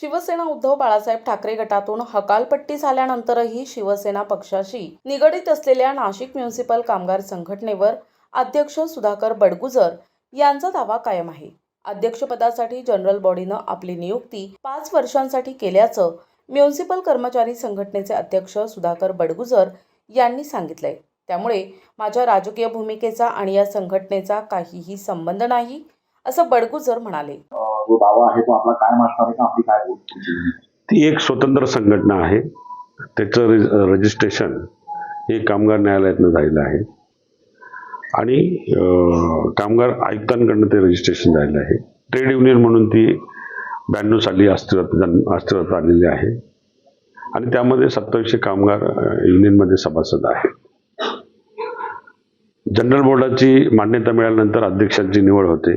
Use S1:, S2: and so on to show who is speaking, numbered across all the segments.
S1: शिवसेना उद्धव बाळासाहेब ठाकरे गटातून हकालपट्टी झाल्यानंतरही शिवसेना पक्षाशी निगडीत असलेल्या नाशिक म्युन्सिपल कामगार संघटनेवर अध्यक्ष सुधाकर बडगुजर यांचा दावा कायम आहे. अध्यक्षपदासाठी जनरल बॉडीनं आपली नियुक्ती पाच वर्षांसाठी केल्याचं म्युन्सिपल कर्मचारी संघटनेचे अध्यक्ष सुधाकर बडगुजर यांनी सांगितलंय. त्यामुळे माझ्या राजकीय भूमिकेचा आणि या संघटनेचा काहीही संबंध नाही असं बडगुजर म्हणाले.
S2: जो दावा आहे तो आपला कायम असणार आहे का? आपली काय पुढची
S3: ती एक स्वतंत्र संघटना आहे. त्याचं रजिस्ट्रेशन हे कामगार न्यायालयातनं झालेलं आहे. आणि कामगार आयुक्तांकडनं ते रजिस्ट्रेशन झालेलं आहे. ट्रेड युनियन म्हणून ती ब्याण्णव साली अस्तित्वात अस्तित्वात आलेली आहे. आणि त्यामध्ये सत्तावीसशे कामगार युनियनमध्ये सभासद आहे जनरल बोर्डाची मान्यता मिळाल्यानंतर अध्यक्षांची निवड होते.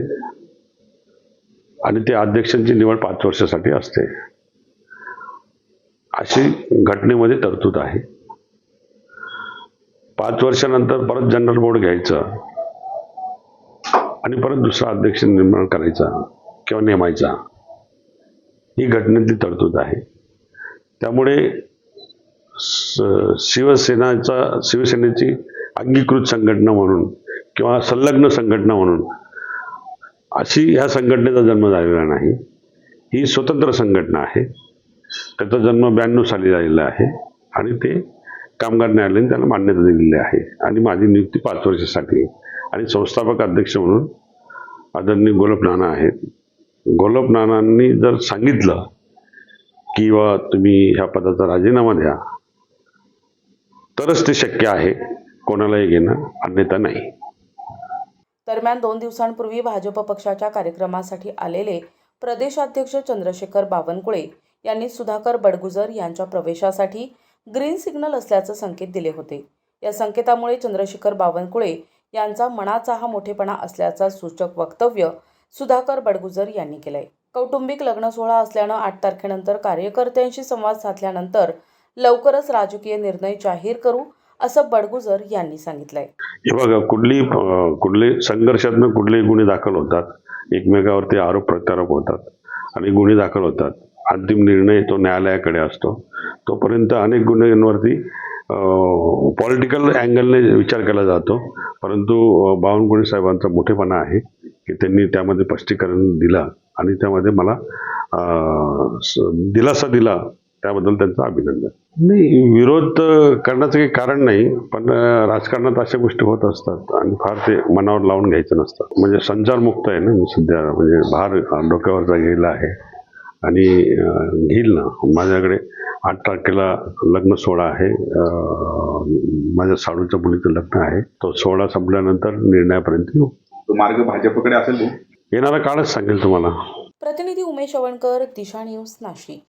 S3: आणि त्या अध्यक्षांची निवड पाच वर्षासाठी असते. अशी घटनेमध्ये तरतूद आहे. पाच वर्षानंतर परत जनरल बोर्ड घ्यायचं आणि परत दुसरा अध्यक्ष निर्माण करायचा किंवा नेमायचा ही घटनेतली तरतूद आहे. त्यामुळे शिवसेनाचा शिवसेनेची अंगीकृत संघटना म्हणून किंवा संलग्न संघटना म्हणून अशी ह्या संघटनेचा जन्म झालेला नाही. ही स्वतंत्र संघटना आहे. त्याचा जन्म ब्याण्णव साली झालेला आहे आणि ते कामगार न्यायालयाने त्याला मान्यता दिलेली आहे. आणि माझी नियुक्ती पाच वर्षासाठी आहे. आणि संस्थापक अध्यक्ष म्हणून आदरणीय गोलप नाना आहेत. गोलप नानांनी जर सांगितलं की बा तुम्ही ह्या पदाचा राजीनामा द्या तरच ते शक्य आहे. कोणालाही घेणं अन्यथा नाही.
S1: दरम्यान दोन दिवसांपूर्वी भाजप पक्षाच्या कार्यक्रमासाठी आलेले प्रदेशाध्यक्ष चंद्रशेखर बावनकुळे यांनी सुधाकर बडगुजर यांच्या प्रवेशासाठी ग्रीन सिग्नल असल्याचं संकेत दिले होते. या संकेतामुळे चंद्रशेखर बावनकुळे यांचा मनाचा हा मोठेपणा असल्याचा सूचक वक्तव्य सुधाकर बडगुजर यांनी केलंय. कौटुंबिक लग्न सोहळा असल्यानं आठ तारखेनंतर कार्यकर्त्यांशी संवाद साधल्यानंतर लवकरच राजकीय निर्णय जाहीर करू असं बडगुजर यांनी सांगितलंय.
S3: हे बघा कुठली अं, कुठले संघर्षातनं कुठलेही गुन्हे दाखल होतात एकमेकावरती आरोप प्रत्यारोप होतात आणि गुन्हे दाखल होतात. अंतिम निर्णय तो न्यायालयाकडे असतो. तोपर्यंत अनेक गुन्ह्यांवरती पॉलिटिकल अँगलने विचार केला जातो. परंतु बावनकुळे साहेबांचा मोठेपणा आहे की त्यांनी त्यामध्ये स्पष्टीकरण दिलं आणि त्यामध्ये मला स- दिलासा दिला त्याबद्दल त्यांचं अभिनंदन. नाही. विरोध करण्याचं काही कारण नाही पण राजकारणात अशा गोष्टी होत असतात आणि फार ते मनावर लावून घ्यायचं नसतं. म्हणजे संचारमुक्त आहे ना मी सध्या म्हणजे भार डोक्यावरचा गेला आहे. आणि घेईल ना. माझ्याकडे आठ तारखेला लग्न सोहळा आहे. माझ्या साडूच्या मुलीचं लग्न आहे. तो सोहळा संपल्यानंतर निर्णयापर्यंत येऊ.
S2: तो मार्ग भाजपकडे असेल
S3: येणारा काळच सांगेल तुम्हाला.
S1: प्रतिनिधी उमेश अवणकर दिशा न्यूज नाशिक.